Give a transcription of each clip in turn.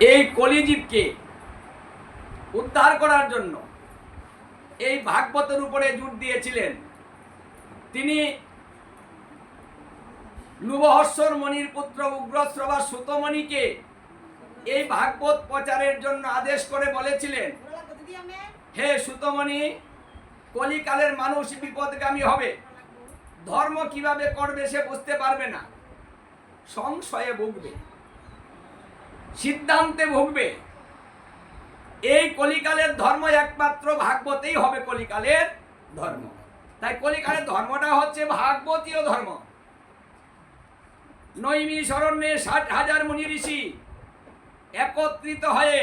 এই কলিজীবকে উদ্ধার করার জন্য এই ভাগবতের উপরে জোর দিয়েছিলেন। তিনি লুবহস্বর মণির পুত্র উগ্রশ্রবা সুতমণিকে এই ভাগবত প্রচারের জন্য আদেশ করে বলেছিলেন, হে সুতমণি, কলিকালের মানুষ বিপদগামী হবে। ধর্ম কীভাবে করবে সে বুঝতে পারবে না। সংশয়ে ভুগবে। সিদ্ধান্তে ভুগবে। এই কলিকালের ধর্ম একমাত্র ভাগবতেই হবে, কলিকালের ধর্ম। তাই কলিকালের ধর্মটা হচ্ছে ভাগবতীয় ধর্ম। নৈমি শরণ্যে ষাট হাজার মুনি ঋষি একত্রিত হয়ে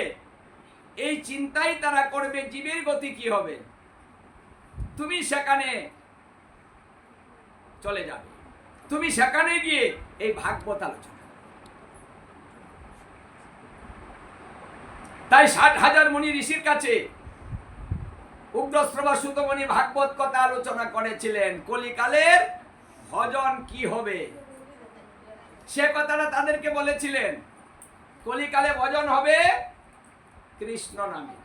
এই চিন্তাই তারা করবে, জীবের গতি কি হবে? তুমি সেখানে চলে যাবে। তুমি সেখানে গিয়ে এই ভাগবত আলোচনা তাই ষাট হাজার মুনি ঋষির কাছে উগ্রশ্রবা সুতমণি ভাগবত কথা আলোচনা করেছিলেন, কলিকালের ভজন কি হবে? সে কথাটা তাদেরকে বলেছিলেন, কলিকালে ভজন হবে কৃষ্ণ নামে।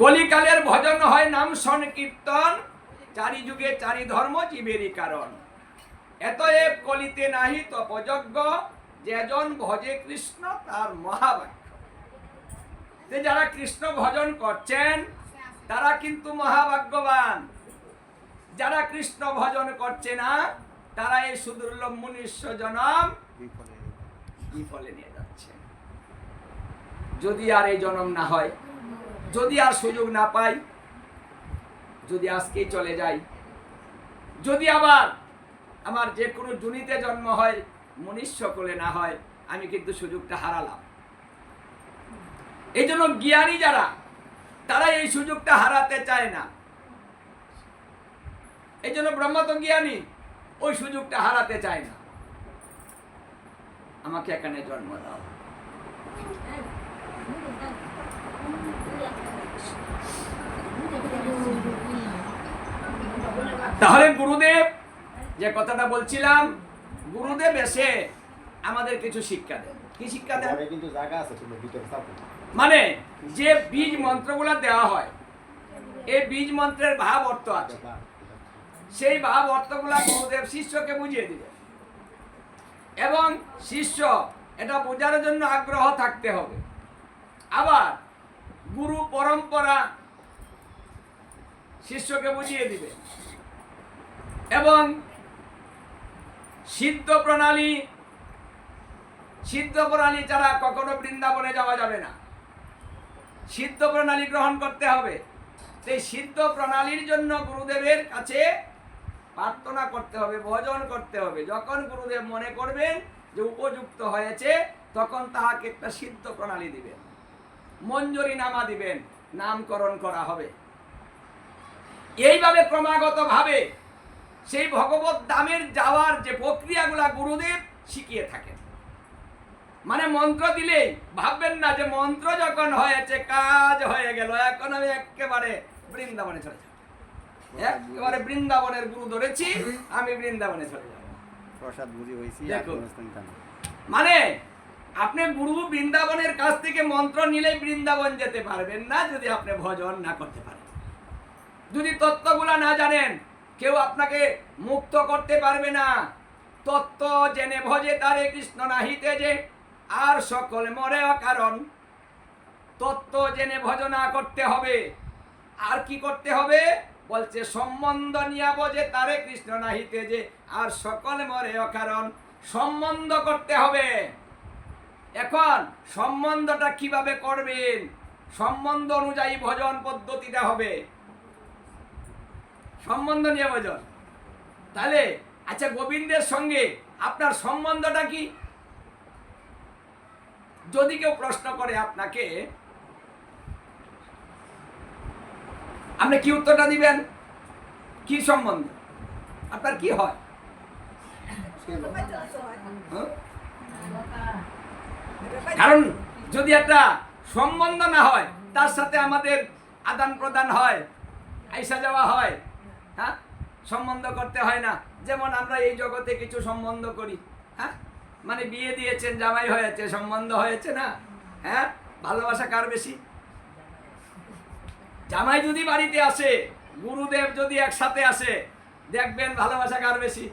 কলিকালের ভজন হয় নাম সংকীর্তন চারি যুগে চারি ধর্ম জীবেরই কারণ। এতএব কলিতে নাহি তপযজ্ঞ যেজন ভজে কৃষ্ণ, তার মহাবাক্য। যে যারা কৃষ্ণ ভজন করছেন, তারা কিন্তু মহাভাগ্যবান। যারা কৃষ্ণ ভজন করছে না, তারা এই সুদুর্লভ মনুষ্য জনম বিফলে নিয়ে যাচ্ছে। যদি আর এই জনম না হয়, যদি আর সুযোগ না পাই, যদি আজকেই চলে যাই, যদি আবার আমার যে কোনো জুনিতে জন্ম হয় মনুষ্য কোলে না হয়, আমি কিন্তু সুযোগটা হারালাম। এই জন্য জ্ঞানী যারা, তারা এই সুযোগটা হারাতে চায় না। এই জন্য ব্রহ্ম তো জ্ঞানী, ওই সুযোগটা হারাতে চায় না। আমাকে এখানে জন্ম দাও। তাহলে গুরুদেব যে কথাটা বলছিলাম গুরুদেব এসে আমাদের কিছু শিক্ষা দেন। কি শিক্ষা দেন? কিন্তু জায়গা আছে তুমি ভিতরে চাপো মানে যে বীজ মন্ত্রগুলো দেওয়া হয় এই বীজ মন্ত্রের ভাব অর্থ আছে। সেই ভাব অর্থগুলা গুরুদেব শিষ্যকে বুঝিয়ে দিবে এবং শিষ্য এটা বোঝার জন্য আগ্রহ থাকতে হবে। আবার গুরু পরম্পরা শিষ্যকে বুঝিয়ে দিবে। এবং সিদ্ধ প্রণালী সিদ্ধ প্রণালী ছাড়া কখনো বৃন্দাবনে যাওয়া যাবে না। সিদ্ধ প্রণালী গ্রহণ করতে হবে। সেই সিদ্ধ প্রণালীর জন্য গুরুদেবের কাছে প্রার্থনা করতে হবে, ভজন করতে হবে। যখন গুরুদেব মনে করবেন যে উপযুক্ত হয়েছে, তখন তাহাকে একটা সিদ্ধ প্রণালী দিবেন। মঞ্জুরি নামা দিবেন, নামকরণ করা হবে। এইভাবে ক্রমাগত ভাবে সেই ভগবত দামের যাওয়ার যে প্রক্রিয়াগুলা গুরুদেব শিখিয়ে থাকেন। মানে মন্ত্র দিলেই ভাববেন না যে মন্ত্র যখন হয়েছে কাজ হয়ে গেল এখন আমি একেবারে বৃন্দাবনে চলে যাব। একেবারে বৃন্দাবনের গুরু ধরেছি আমি বৃন্দাবনে চলে যাব। প্রসাদ বুঝি হয়েছি। মানে আপনি গুরু বৃন্দাবনের কাছ থেকে মন্ত্র নিলেই বৃন্দাবন যেতে পারবেন না যদি আপনি ভজন না করতে পারেন। যদি তত্ত্বগুলা না জানেন কেউ আপনাকে মুক্ত করতে পারবে না। তত্ত্ব জেনে ভজে তারে কৃষ্ণ নাহিতে যে আর সকল মরে কারণ তত্ত্ব জেনে ভজনা করতে হবে। আর কি করতে হবে? বলছে, সম্বন্ধ নিয়া বোঝে তারে কৃষ্ণ নাহিতে যে আর সকল মরে অকারণ। সম্বন্ধ করতে হবে। এখন সম্বন্ধটা কীভাবে করবেন? সম্বন্ধ অনুযায়ী ভজন পদ্ধতিটা হবে। সম্বন্ধ নিয়ে ভজন তাহলে আচ্ছা গোবিন্দের সঙ্গে আপনার সম্বন্ধটা কি? যদি কেউ প্রশ্ন করে আপনাকে, আপনি কি উত্তরটা দিবেন? কি সম্বন্ধ? আপনার কি হয়? হ্যাঁ? কারণ, যদি একটা সম্বন্ধ না হয়, তার সাথে আমাদের আদান প্রদান হয়, আইসা যাওয়া হয় হ্যাঁ? সম্বন্ধ করতে হয় না। যেমন আমরা এই জগতে কিছু সম্বন্ধ করি হ্যাঁ? মানে বিয়ে দিয়েছেন, জামাই হয়েছে, সম্বন্ধ হয়েছে না? হ্যাঁ? ভালোবাসা কার বেশি? জামাই যদি বাড়িতে আসে, গুরুদেব যদি একসাথে আসে, দেখবেন ভালোবাসা কার বেশি?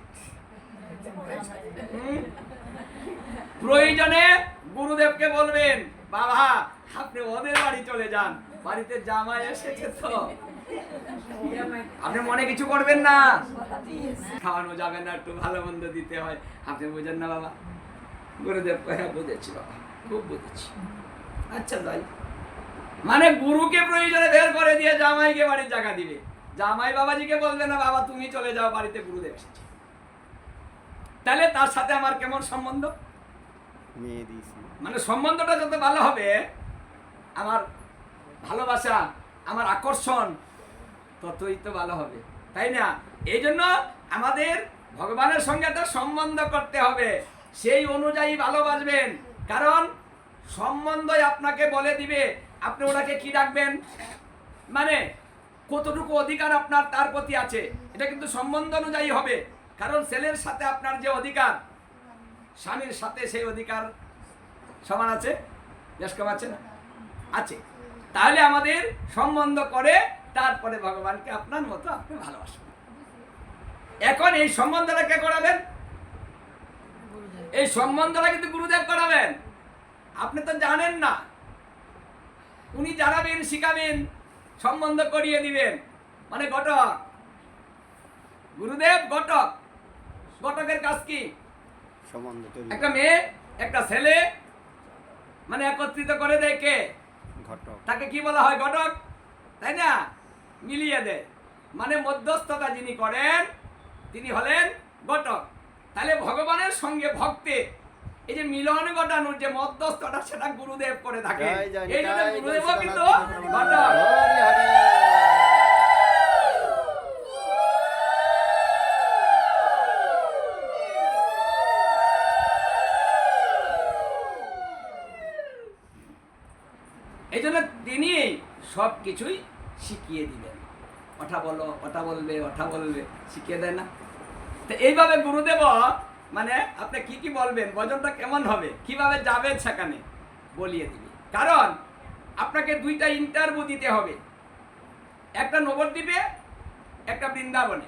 প্রয়োজনে গুরুদেবকে বলবেন, বাবা, আপনি ওদের বাড়ি চলে যান। বাড়িতে জামাই এসেছে তো। আপনি মনে কিছু করবেন না? খাওয়ানো যাবে না একটু ভালো মন্দ দিতে হয়। আপনি বুঝেন না বাবা। গুরুদেব হ্যাঁ বুঝেছি বাবা খুব বুঝেছি। আচ্ছা যাই। মানে গুরুকে প্রয়োজনে বের করে দিয়ে জামাইকে বাড়ির জায়গা দিবে। জামাই বাবাজিকে বলবে না বাবা তুমি চলে যাও বাড়িতে গুরুদেব এসেছে। তাহলে তার সাথে আমার কেমন সম্বন্ধ? মানে সম্বন্ধটা যত ভালো হবে আমার ভালোবাসা আমার আকর্ষণ ততই তো ভালো হবে। তাই না? এই জন্য আমাদের ভগবানের সঙ্গে একটা সম্বন্ধ করতে হবে। সেই অনুযায়ী ভালোবাসবেন। কারণ সম্বন্ধই আপনাকে বলে দিবে, আপনি ওনাকে কি ডাকবেন মানে কতটুকু অধিকার আপনার তার প্রতি আছে? এটা কিন্তু সম্বন্ধ অনুযায়ী হবে। কারণ ছেলের সাথে আপনার যে অধিকার, স্বামীর সাথে সেই অধিকার সমান আছে? বেশ কম আছে না? আছে। তাহলে আমাদের সম্বন্ধ করে তারপরে ভগবানকে আপনার মতো আপনি ভালোবাসবেন। এখন এই সম্বন্ধটা কে করাবেন? এই সম্বন্ধটা কিন্তু গুরুদেব করাবেন। আপনি তো জানেন না। উনি জানাবেন শিখাবেন সম্বন্ধ করিয়ে দিবেন। মানে ঘটক গুরুদেব ঘটক ঘটকের কাজ কি? একটা মেয়ে একটা ছেলে মানে একত্রিত করে দেয় কে? ঘটক তাকে কি বলা হয় ঘটক তাই না? মিলিয়ে দেয়। মানে মধ্যস্থতা যিনি করেন তিনি হলেন ঘটক তাহলে ভগবানের সঙ্গে ভক্তের এই যে মিলন ঘটানোর যে মধ্যস্থতা সেটা গুরুদেব করে থাকে এই জন্য সীতানাথ কিন্তু ঘটক। এই জন্য তিনি সব কিছুই শিখিয়ে দিবেন কথা বলো, কথা বলবে ওঠা বলবে, শিখিয়ে দেয় না। তো এইভাবে গুরুদেব মানে আপনি কি কি বলবেন, ভজনটা কেমন হবে, কীভাবে যাবে সেখানে, বলিয়ে দিবে। কারণ আপনাকে দুইটা ইন্টারভিউ দিতে হবে। একটা নবদ্বীপে, একটা বৃন্দাবনে।